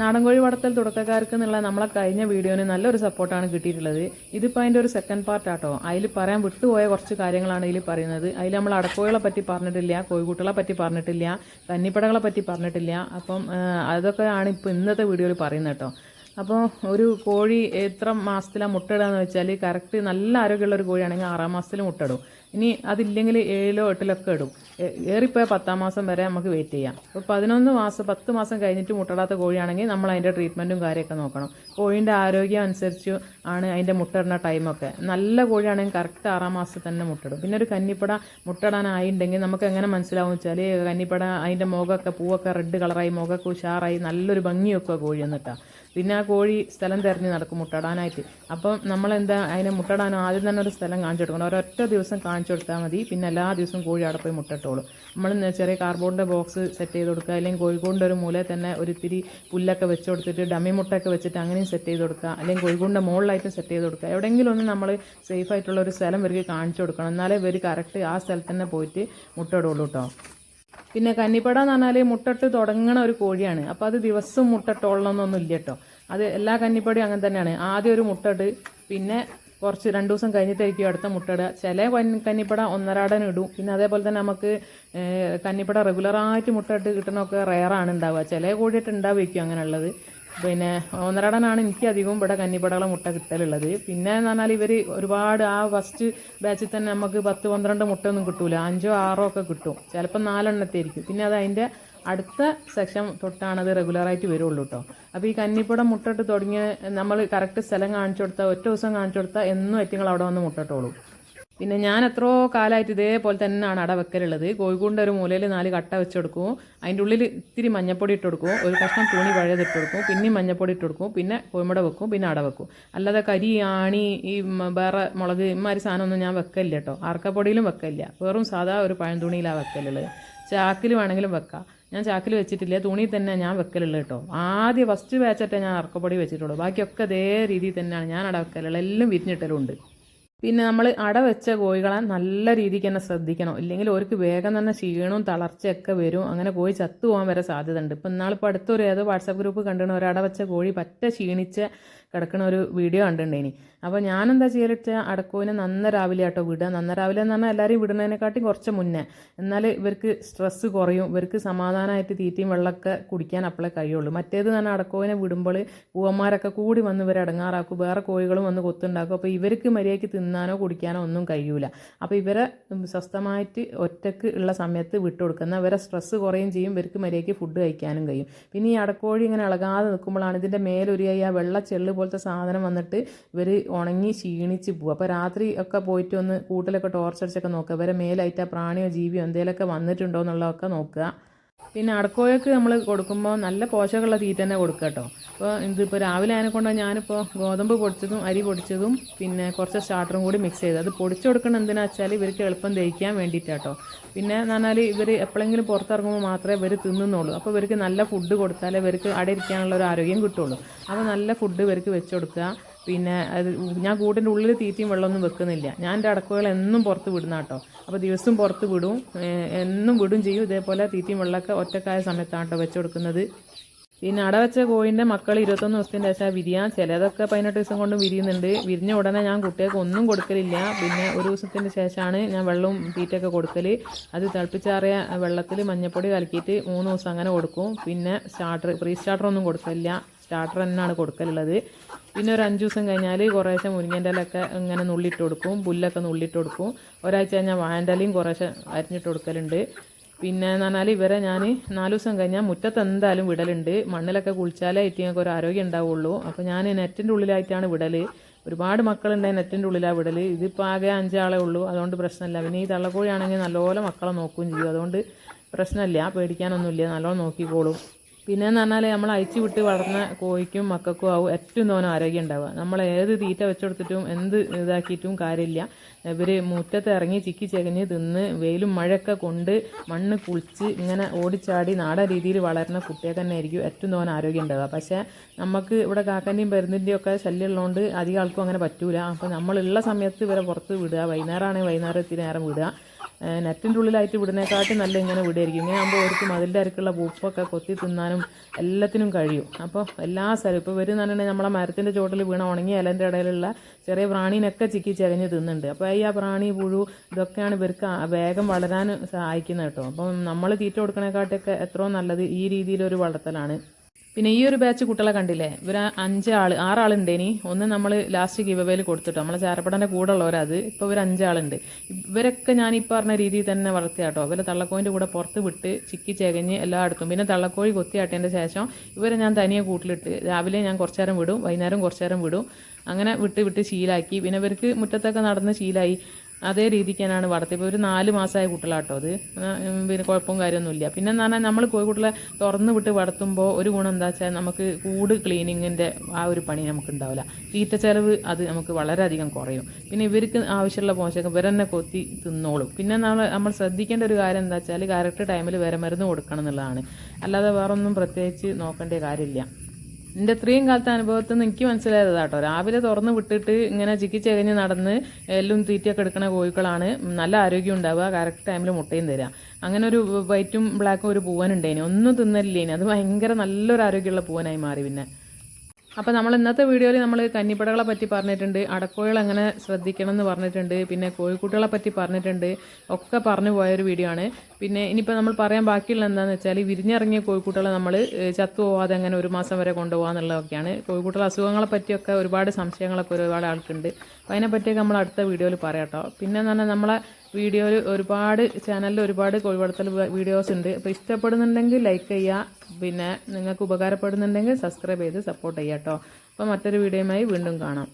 നാടൻ കോഴി വളർത്തൽ തുടക്കക്കാർക്ക് എന്നുള്ള നമ്മളെ കഴിഞ്ഞ വീഡിയോന് നല്ലൊരു സപ്പോർട്ടാണ് കിട്ടിയിട്ടുള്ളത്. ഇതിപ്പോൾ അതിന്റെ ഒരു സെക്കൻഡ് പാർട്ട് ആട്ടോ. അതിൽ പറയാൻ വിട്ടുപോയ കുറച്ച് കാര്യങ്ങളാണ് ഇതിൽ പറയുന്നത്. അതിൽ നമ്മൾ അടക്കോഴികളെ പറ്റി പറഞ്ഞിട്ടില്ല കോഴിക്കുട്ടികളെ പറ്റി പറഞ്ഞിട്ടില്ല കന്നിപ്പടകളെ പറ്റി പറഞ്ഞിട്ടില്ല. അപ്പം അതൊക്കെ ഇപ്പോൾ ഇന്നത്തെ വീഡിയോയിൽ പറയുന്നത് കേട്ടോ. അപ്പോൾ ഒരു കോഴി എത്ര മാസത്തിലാണ് മുട്ടയിടുക എന്ന് വെച്ചാൽ കറക്റ്റ് നല്ല ആരോഗ്യമുള്ള ഒരു കോഴിയാണെങ്കിൽ ആറാം മാസത്തിൽ മുട്ടയിടും ഇനി അതില്ലെങ്കിൽ ഏഴിലോ എട്ടിലോ ഒക്കെ ഇടും ഏറിപ്പോയ പത്താം മാസം വരെ നമുക്ക് വെയിറ്റ് ചെയ്യാം. അപ്പോൾ പതിനൊന്ന് മാസം പത്ത് മാസം കഴിഞ്ഞിട്ട് മുട്ടടാത്ത കോഴിയാണെങ്കിൽ നമ്മൾ അതിന്റെ ട്രീറ്റ്മെന്റും കാര്യമൊക്കെ നോക്കണം. കോഴീന്റെ ആരോഗ്യം അനുസരിച്ച് ആണ് അതിന്റെ മുട്ടയിടുന്ന ടൈമൊക്കെ നല്ല കോഴിയാണെങ്കിൽ കറക്റ്റ് ആറാം മാസത്തിൽ തന്നെ മുട്ടയിടും. പിന്നെ ഒരു കന്നിപ്പട മുട്ടയിടാനായിട്ടുണ്ടെങ്കിൽ നമുക്ക് എങ്ങനെ മനസ്സിലാവും വെച്ചാൽ കന്നിപ്പട അതിന്റെ മുഖമൊക്കെ പൂവൊക്കെ റെഡ് കളറായി മുഖമൊക്കെ ഉഷാറായി നല്ലൊരു ഭംഗിയൊക്കെ കോഴി എന്നിട്ടാണ് പിന്നെ ആ കോഴി സ്ഥലം തിരഞ്ഞ് നടക്കും മുട്ടടാനായിട്ട്. അപ്പം നമ്മളെന്താ അതിനെ മുട്ടടാനോ ആദ്യം തന്നെ ഒരു സ്ഥലം കാണിച്ചു കൊടുക്കണം. ഒരൊറ്റ ദിവസം കാണിച്ചു കൊടുത്താൽ മതി. പിന്നെ എല്ലാ ദിവസവും കോഴി അവിടെ പോയി മുട്ടട്ടോളും. നമ്മൾ ചെറിയ കാർബോർഡിന്റെ ബോക്സ് സെറ്റ് ചെയ്ത് കൊടുക്കുക. അല്ലെങ്കിൽ കോഴിക്കോടിന്റെ ഒരു മൂലയിൽ തന്നെ ഒരിത്തിരി പുല്ലൊക്കെ വെച്ച് കൊടുത്തിട്ട് ഡമ്മി മുട്ടയൊക്കെ വെച്ചിട്ട് അങ്ങനെയും സെറ്റ് ചെയ്ത് കൊടുക്കുക. അല്ലെങ്കിൽ കോഴിക്കോടിന്റെ മുകളിലായിട്ട് സെറ്റ് ചെയ്ത് കൊടുക്കുക. എവിടെയെങ്കിലും ഒന്ന് നമ്മൾ സേഫ് ആയിട്ടുള്ള ഒരു സ്ഥലം ഇവർക്ക് കാണിച്ചു കൊടുക്കണം. എന്നാലേ ഇവർ കറക്റ്റ് ആ സ്ഥലത്ത് തന്നെ പോയിട്ട് മുട്ടയിടുള്ളൂ കേട്ടോ പിന്നെ കന്നിപ്പട എന്ന് പറഞ്ഞാൽ മുട്ടട്ട് തുടങ്ങണ ഒരു കോഴിയാണ്. അപ്പോൾ അത് ദിവസം മുട്ടട്ടോളണമെന്നൊന്നും ഇല്ല കേട്ടോ അത് എല്ലാ കന്നിപ്പടിയും അങ്ങനെ തന്നെയാണ്. ആദ്യം ഒരു മുട്ടയിട്ട് പിന്നെ കുറച്ച് രണ്ട് ദിവസം കഴിഞ്ഞിട്ടായിരിക്കും അടുത്ത മുട്ടയിടുക. ചില കന്നി- കന്നിപ്പട ഒന്നരാടൻ ഇടും. പിന്നെ അതേപോലെ തന്നെ നമുക്ക് കന്നിപ്പട റെഗുലറായിട്ട് മുട്ടയിട്ട് കിട്ടണമൊക്കെ റെയറാണ് ഉണ്ടാവുക. ചില കൂടിയിട്ട് ഉണ്ടാവുമായിരിക്കും അങ്ങനെയുള്ളത്. പിന്നെ ഒന്നരാടനാണ് എനിക്ക് അധികവും ഇവിടെ കന്നിപ്പടകളെ മുട്ട കിട്ടലുള്ളത്. പിന്നെ എന്ന് പറഞ്ഞാൽ ഇവർ ഒരുപാട് ആ ഫസ്റ്റ് ബാച്ചിൽ തന്നെ നമുക്ക് പത്ത് പന്ത്രണ്ട് മുട്ടയൊന്നും കിട്ടൂല. അഞ്ചോ ആറോ ഒക്കെ കിട്ടും. ചിലപ്പോൾ നാലെണ്ണത്തെ ആയിരിക്കും പിന്നെ അത് അതിന്റെ അടുത്ത സെക്ഷൻ തൊട്ടാണത് റെഗുലറായിട്ട് വരുള്ളൂ കേട്ടോ അപ്പോൾ ഈ കന്നിപ്പുടം മുട്ടിട്ട് തുടങ്ങിയ നമ്മൾ കറക്റ്റ് സ്ഥലം കാണിച്ചു കൊടുത്താൽ ഒറ്റ ദിവസം കാണിച്ചു കൊടുത്താൽ എന്നും എറ്റിങ്ങൾ അവിടെ വന്ന് മുട്ടിട്ടോളൂ. പിന്നെ ഞാൻ എത്രയോ കാലമായിട്ട് ഇതേപോലെ തന്നെയാണ് അട വെക്കലുള്ളത്. കോഴിക്കോടിന്റെ ഒരു മൂലയിൽ നാല് കട്ട വെച്ച് കൊടുക്കും. അതിന്റെ ഉള്ളിൽ ഇത്തിരി മഞ്ഞപ്പൊടി ഇട്ട് കൊടുക്കും. ഒരു കഷ്ണം തുണി പഴയത് ഇട്ട് കൊടുക്കും. പിന്നെയും മഞ്ഞപ്പൊടി ഇട്ട് കൊടുക്കും. പിന്നെ കോഴിമുട വെക്കും. പിന്നെ അട വെക്കും. അല്ലാതെ കരി ആണി ഈ വേറെ മുളക് ഇമാതിരി സാധനമൊന്നും ഞാൻ വെക്കലില്ല കേട്ടോ ആർക്കപ്പൊടിയിലും വെക്കലില്ല. വെറും സാധാ ഒരു പഴം തുണിയിലാണ് വെക്കലുള്ളത്. ചാക്കിൽ വേണമെങ്കിലും വെക്കാം. ഞാൻ ചാക്കിൽ വെച്ചിട്ടില്ല? തുണി തന്നെ ഞാൻ വെക്കലുള്ളത് കേട്ടോ. ആദ്യം ഫസ്റ്റ് ബാച്ചറ്റേ ഞാൻ അറക്കപ്പൊടി വെച്ചിട്ടുള്ളൂ. ബാക്കിയൊക്കെ അതേ രീതിയിൽ തന്നെയാണ് ഞാൻ അട വെക്കലുള്ളത്. എല്ലാം വിരിഞ്ഞിട്ടലുണ്ട് പിന്നെ നമ്മൾ അട വെച്ച കോഴികളെ നല്ല രീതിക്ക് തന്നെ ശ്രദ്ധിക്കണം. ഇല്ലെങ്കിൽ അവർക്ക് വേഗം തന്നെ ക്ഷീണവും തളർച്ചയൊക്കെ വരും. അങ്ങനെ കോഴി ചത്തു പോകാൻ വരെ സാധ്യത ഉണ്ട് ഇപ്പം ഇന്നാളിപ്പോൾ അടുത്തൊരു ഏതോ വാട്സാപ്പ് ഗ്രൂപ്പ് കണ്ടിട്ട് ഒരു അട വെച്ച കോഴി പറ്റ ക്ഷീണിച്ച് കിടക്കുന്ന ഒരു വീഡിയോ കണ്ടിട്ടുണ്ടേനി. അപ്പോൾ ഞാനെന്താ ചെയ്യലിട്ട് അടക്കോവിനെ നന്ന രാവിലെ ആട്ടോ വിടുക നന്ന രാവിലെ എന്ന് പറഞ്ഞാൽ എല്ലാവരും വിടുന്നതിനെക്കാട്ടി കുറച്ച് മുന്നേ. എന്നാൽ ഇവർക്ക് സ്ട്രെസ്സ് കുറയും. ഇവർക്ക് സമാധാനമായിട്ട് തീറ്റയും വെള്ളമൊക്കെ കുടിക്കാൻ അപ്പോഴേ കഴിയുള്ളൂ. മറ്റേത് തന്നെ അടക്കോവിനെ വിടുമ്പോൾ പൂവന്മാരൊക്കെ കൂടി വന്ന് ഇവരെ അടങ്ങാറാക്കും. വേറെ കോഴികളും വന്ന് കൊത്തുണ്ടാക്കും. അപ്പോൾ ഇവർക്ക് മര്യാദയ്ക്ക് തിന്നാനോ കുടിക്കാനോ ഒന്നും കഴിയൂല. അപ്പോൾ ഇവരെ സ്വസ്ഥമായിട്ട് ഒറ്റയ്ക്ക് ഉള്ള സമയത്ത് വിട്ടുകൊടുക്കുന്ന ഇവരെ സ്ട്രെസ്സ് കുറയും ചെയ്യും. ഇവർക്ക് മര്യാദയ്ക്ക് ഫുഡ് കഴിക്കാനും കഴിയും. പിന്നെ ഈ അടക്കോഴി ഇങ്ങനെ ഇളകാതെ നിൽക്കുമ്പോഴാണ് ഇതിന്റെ മേലൊരിയായി ആ വെള്ള ചെള്ള് പോലത്തെ സാധനം വന്നിട്ട് ഇവർ ഉണങ്ങി ക്ഷീണിച്ച് പോകും അപ്പോൾ രാത്രി ഒക്കെ പോയിട്ട് ഒന്ന് കൂട്ടിലൊക്കെ ടോർച്ചടിച്ചൊക്കെ നോക്കുക ഇവരെ മേലായിട്ട് ആ പ്രാണിയോ ജീവിയോ എന്തെങ്കിലുമൊക്കെ വന്നിട്ടുണ്ടോ എന്നുള്ളതൊക്കെ നോക്കുക. പിന്നെ അടക്കോയൊക്കെ നമ്മൾ കൊടുക്കുമ്പോൾ നല്ല പോഷകമുള്ള തീറ്റ തന്നെ കൊടുക്കുക കേട്ടോ അപ്പോൾ ഇതിപ്പോൾ രാവിലെ അതിനെ കൊണ്ട് ഞാനിപ്പോൾ ഗോതമ്പ് പൊടിച്ചതും അരി പൊടിച്ചതും പിന്നെ കുറച്ച് സ്റ്റാർട്ടറും കൂടി മിക്സ് ചെയ്ത്. അത് പൊടിച്ചു കൊടുക്കണം എന്തിനാ വെച്ചാൽ ഇവർക്ക് എളുപ്പം ദഹിക്കാൻ വേണ്ടിയിട്ടാട്ടോ പിന്നെ എന്ന് പറഞ്ഞാൽ ഇവർ എപ്പോഴെങ്കിലും പുറത്തിറങ്ങുമ്പോൾ മാത്രമേ ഇവർ തിന്നുന്നുള്ളൂ. അപ്പോൾ ഇവർക്ക് നല്ല ഫുഡ് കൊടുത്താലേ ഇവർക്ക് അടയിരിക്കാനുള്ള ഒരു ആരോഗ്യം കിട്ടുള്ളൂ. അപ്പോൾ നല്ല ഫുഡ് ഇവർക്ക് വെച്ച് കൊടുക്കുക. പിന്നെ അത് ഞാൻ കൂട്ടിന്റെ ഉള്ളിൽ തീറ്റയും വെള്ളമൊന്നും വെക്കുന്നില്ല. ഞാൻ എന്റെ അടക്കുകൾ എന്നും പുറത്ത് വിടുന്ന കേട്ടോ. അപ്പോൾ ദിവസവും പുറത്ത് വിടും എന്നും വിടും ചെയ്യും. ഇതേപോലെ തീറ്റയും വെള്ളമൊക്കെ ഒറ്റക്കായ സമയത്താണ് കേട്ടോ വെച്ച് കൊടുക്കുന്നത്. പിന്നെ അട വെച്ച കോഴിന്റെ മക്കൾ ഇരുപത്തൊന്ന് ദിവസത്തിന്റെ ശേഷം വിരിയാൻ ചിലതൊക്കെ പതിനെട്ട് ദിവസം കൊണ്ട് വിരിയുന്നുണ്ട്. വിരിഞ്ഞ ഉടനെ ഞാൻ കുട്ടികൾക്ക് ഒന്നും കൊടുക്കലില്ല. പിന്നെ ഒരു ദിവസത്തിന് ശേഷമാണ് ഞാൻ വെള്ളവും തീറ്റയൊക്കെ കൊടുക്കൽ അത് തിളപ്പിച്ചാറിയ വെള്ളത്തിൽ മഞ്ഞപ്പൊടി കലക്കിയിട്ട് മൂന്ന് ദിവസം അങ്ങനെ കൊടുക്കും. പിന്നെ സ്റ്റാർട്ടർ പ്രീ സ്റ്റാർട്ടർ ഒന്നും കൊടുക്കലില്ല. സ്റ്റാർട്ടർ തന്നെയാണ് കൊടുക്കലുള്ളത്. പിന്നെ ഒരു അഞ്ച് ദിവസം കഴിഞ്ഞാൽ കുറേശ്ശെ മുരിങ്ങേന്റെ ഇലയൊക്കെ ഇങ്ങനെ നുള്ളിയിട്ട് കൊടുക്കും. പുല്ലൊക്കെ നുള്ളിയിട്ട് കൊടുക്കും. ഒരാഴ്ച കഴിഞ്ഞാൽ വാഴന്റെ കുറേശ്ശെ അരിഞ്ഞിട്ട് കൊടുക്കലുണ്ട്. പിന്നെ എന്ന് പറഞ്ഞാൽ ഇവരെ ഞാൻ നാല് ദിവസം കഴിഞ്ഞാൽ മുറ്റത്ത് എന്തായാലും വിടലുണ്ട്. മണ്ണിലൊക്കെ കുളിച്ചാലേ ഇറ്റിങ്ങൾക്ക് ഒരു ആരോഗ്യം ഉണ്ടാവുള്ളൂ. അപ്പോൾ ഞാൻ നെറ്റിന്റെ ഉള്ളിലായിട്ടാണ് വിടൽ ഒരുപാട് മക്കളുണ്ടായി നെറ്റിന്റെ ഉള്ളിലാണ് വിടൽ ഇതിപ്പോൾ ആകെ അഞ്ചാളേ ഉള്ളൂ. അതുകൊണ്ട് പ്രശ്നമില്ല. പിന്നെ ഈ തള്ളക്കോഴിയാണെങ്കിൽ നല്ലപോലെ മക്കളെ നോക്കുകയും ചെയ്യും. അതുകൊണ്ട് പ്രശ്നമില്ല. പേടിക്കാനൊന്നുമില്ല. നല്ലോണം നോക്കിക്കോളും. പിന്നെ എന്ന് പറഞ്ഞാൽ നമ്മൾ അഴിച്ചു വിട്ട് വളർന്ന കോഴിക്കും മക്കൾക്കും ആവും ഏറ്റവും തോന്നും ആരോഗ്യം ഉണ്ടാവുക. നമ്മൾ ഏത് തീറ്റ വെച്ചുകൊടുത്തിട്ടും എന്ത് ഇതാക്കിയിട്ടും കാര്യമില്ല. ഇവർ മുറ്റത്ത് ഇറങ്ങി ചിക്കി ചകഞ്ഞ് തിന്ന് വെയിലും മഴയൊക്കെ കൊണ്ട് മണ്ണ് കുളിച്ച് ഇങ്ങനെ ഓടിച്ചാടി നാടൻ രീതിയിൽ വളരുന്ന കുട്ടിയെ തന്നെ ആയിരിക്കും ഏറ്റവും തോന്നും ആരോഗ്യം ഉണ്ടാവുക. പക്ഷേ നമുക്ക് ഇവിടെ കാക്കന്റെയും പെരുന്നിന്റെയും ഒക്കെ ശല്യം ഉള്ളതുകൊണ്ട് അധികം ആൾക്കും അങ്ങനെ പറ്റൂല. അപ്പോൾ നമ്മളുള്ള സമയത്ത് ഇവരെ പുറത്ത് വിടുക. വൈകുന്നേരമാണെങ്കിൽ വൈകുന്നേരം എത്തി നേരം വിടുക. നെറ്റിന്റെ ഉള്ളിലായിട്ട് വിടുന്നേക്കാട്ടും നല്ല ഇങ്ങനെ വിടുമായിരിക്കും ഇങ്ങനെ ആകുമ്പോൾ അവർക്കും അതിന്റെ അരക്കുള്ള പൂപ്പൊക്കെ കൊത്തി തിന്നാനും എല്ലാത്തിനും കഴിയും. അപ്പോൾ എല്ലാ സ്ഥലവും ഇപ്പോൾ വരും നമ്മളെ മരത്തിന്റെ ചോട്ടിൽ വീണ ഉണങ്ങിയ ഇലന്റെ ഇടയിലുള്ള ചെറിയ പ്രാണീനൊക്കെ ചിക്കി ചകഞ്ഞ് തിന്നുന്നുണ്ട്. അപ്പോൾ ഈ ആ പ്രാണി പുഴു ഇതൊക്കെയാണ് ഇവർക്ക് വേഗം വളരാൻ സഹായിക്കുന്നത് കേട്ടോ. അപ്പം നമ്മൾ തീറ്റ കൊടുക്കണേക്കാട്ടൊക്കെ എത്രയോ നല്ലത് ഈ രീതിയിലൊരു വളർത്തലാണ്. പിന്നെ ഈ ഒരു ബാച്ച് കുട്ടികളെ കണ്ടില്ലേ? ഇവർ അഞ്ചാൾ ആറാളുണ്ടേനി. ഒന്ന് നമ്മൾ ലാസ്റ്റ് ഗിവവേയിൽ കൊടുത്തിട്ടോ. നമ്മളെ ചാരപ്പടന്റെ കൂടെ ഉള്ളവരത് ഇപ്പോൾ ഇവർ അഞ്ചാളുണ്ട്. ഇവരൊക്കെ ഞാൻ ഈ പറഞ്ഞ രീതിയിൽ തന്നെ വളർത്തിയാട്ടോ. ഇവരെ തള്ളക്കോയിന്റെ കൂടെ പുറത്ത് വിട്ട് ചിക്കി ചകഞ്ഞ് എല്ലായിടത്തും. പിന്നെ തള്ളക്കോഴി കൊത്തിയാട്ടിയതിന്റെ ശേഷം ഇവരെ ഞാൻ തനിയെ കൂട്ടിലിട്ട് രാവിലെ ഞാൻ കുറച്ച് നേരം വിടും. വൈകുന്നേരം കുറച്ച് നേരം വിടും. അങ്ങനെ വിട്ട് വിട്ട് ശീലാക്കി. പിന്നെ ഇവർക്ക് മുറ്റത്തൊക്കെ നടന്ന് ശീലായി. അതേ രീതിക്ക് തന്നെയാണ് വളർത്തിയത് ഒരു നാല് മാസമായ കുട്ടികളാട്ടോ അത്. പിന്നെ കുഴപ്പവും കാര്യമൊന്നുമില്ല. പിന്നെ എന്ന് പറഞ്ഞാൽ നമ്മൾ കോഴിക്കുട്ടികളെ തുറന്ന് വിട്ട് വളർത്തുമ്പോൾ ഒരു ഗുണം എന്താ വെച്ചാൽ നമുക്ക് കൂട് ക്ലീനിങ്ങിന്റെ ആ ഒരു പണി നമുക്ക് ഉണ്ടാവില്ല. തീറ്റ ചെലവ് അത് നമുക്ക് വളരെയധികം കുറയും. പിന്നെ ഇവർക്ക് ആവശ്യമുള്ള പോഷകം ഇവർ തന്നെ കൊത്തി തിന്നോളും. പിന്നെ നമ്മൾ നമ്മൾ ശ്രദ്ധിക്കേണ്ട ഒരു കാര്യം എന്താ വെച്ചാൽ കറക്റ്റ് ടൈമിൽ വരെ മരുന്ന് കൊടുക്കണം എന്നുള്ളതാണ്. അല്ലാതെ വേറൊന്നും പ്രത്യേകിച്ച് നോക്കേണ്ട കാര്യമില്ല. എന്റെ ഇത്രയും കാലത്തെ അനുഭവത്തിൽ നിന്ന് എനിക്ക് മനസ്സിലായത് കേട്ടോ. രാവിലെ തുറന്ന് വിട്ടിട്ട് ഇങ്ങനെ ചിക്കി ചകഞ്ഞ് നടന്ന് എല്ലും തീറ്റയൊക്കെ എടുക്കുന്ന കോഴികളാണ് നല്ല ആരോഗ്യം ഉണ്ടാവുക കറക്റ്റ് ടൈമിൽ മുട്ടയും തരിക. അങ്ങനെ ഒരു വൈറ്റും ബ്ലാക്കും ഒരു പൂവനുണ്ടേനി ഒന്നും തിന്നലില്ലേനി. അത് ഭയങ്കര നല്ലൊരു ആരോഗ്യമുള്ള പൂവനായി മാറി പിന്നെ. അപ്പോൾ നമ്മൾ ഇന്നത്തെ വീഡിയോയിൽ നമ്മൾ കന്നിപ്പടകളെ പറ്റി പറഞ്ഞിട്ടുണ്ട് അടക്കോഴികൾ എങ്ങനെ ശ്രദ്ധിക്കണം എന്ന് പറഞ്ഞിട്ടുണ്ട് പിന്നെ കോഴിക്കുട്ടികളെ പറ്റി പറഞ്ഞിട്ടുണ്ട് ഒക്കെ പറഞ്ഞു പോയൊരു വീഡിയോ ആണ്. പിന്നെ ഇനിയിപ്പോൾ നമ്മൾ പറയാൻ ബാക്കിയുള്ള എന്താണെന്ന് വെച്ചാൽ വിരിഞ്ഞിറങ്ങിയ കോഴിക്കുട്ടികളെ നമ്മൾ ചത്തു പോവാതെ അങ്ങനെ ഒരു മാസം വരെ കൊണ്ടുപോകാന്നുള്ളതൊക്കെയാണ് കോഴിക്കുട്ടികളെ അസുഖങ്ങളെ പറ്റിയൊക്കെ ഒരുപാട് സംശയങ്ങളൊക്കെ ഒരുപാട് ആൾക്കുണ്ട്. അപ്പോൾ അതിനെപ്പറ്റിയൊക്കെ നമ്മൾ അടുത്ത വീഡിയോയിൽ പറയാം കേട്ടോ പിന്നെ എന്ന് പറഞ്ഞാൽ നമ്മളെ വീഡിയോയിൽ ഒരുപാട് ചാനലിൽ ഒരുപാട് കോഴിവളർത്തൽ വീഡിയോസ് ഉണ്ട്. അപ്പോൾ ഇഷ്ടപ്പെടുന്നുണ്ടെങ്കിൽ ലൈക്ക് ചെയ്യുക പിന്നെ നിങ്ങൾക്ക് ഉപകാരപ്പെടുന്നുണ്ടെങ്കിൽ സബ്സ്ക്രൈബ് ചെയ്ത് സപ്പോർട്ട് ചെയ്യാം കേട്ടോ അപ്പോൾ മറ്റൊരു വീഡിയോയുമായി വീണ്ടും കാണാം.